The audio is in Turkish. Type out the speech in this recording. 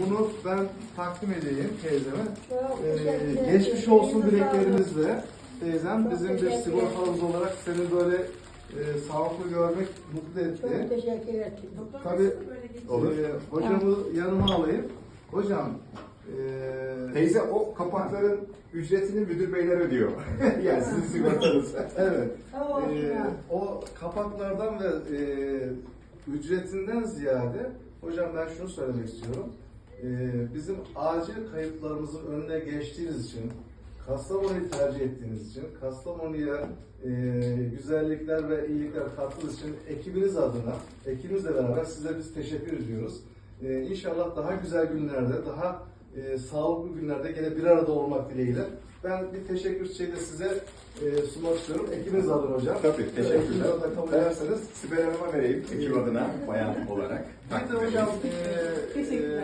bunu ben takdim edeyim teyzeme. Çok Ee, geçmiş olsun dileklerimizle. Teyzem Çok bizim bir sigortamız olarak seni böyle e, sağlıklı görmek mutlu Çok etti. teşekkür ederim. Tabii Olur. e, hocamı yanıma alayım. Hocam e, Teyze o kapakların ücretini müdür beyler ödüyor. yani sizin sigortanız. Evet. Ya. o kapaklardan ve e, ücretinden ziyade hocam ben şunu söylemek istiyorum. Ee, bizim acil kayıplarımızın önüne geçtiğiniz için, Kastamonu'yu tercih ettiğiniz için, Kastamonu'ya e, güzellikler ve iyilikler kattığınız için ekibiniz adına, ekibimizle beraber size biz teşekkür ediyoruz. Ee, inşallah daha güzel günlerde, daha e, sağlıklı günlerde gene bir arada olmak dileğiyle. Ben bir teşekkür çiçeği de size e, sunmak istiyorum. Ekibiniz adına hocam. Tabii, teşekkürler. Ekibiniz adına kabul ederseniz. Sibel Hanım'a vereyim ekip adına bayan olarak. Bir de hocam e, Teşekkürler. e,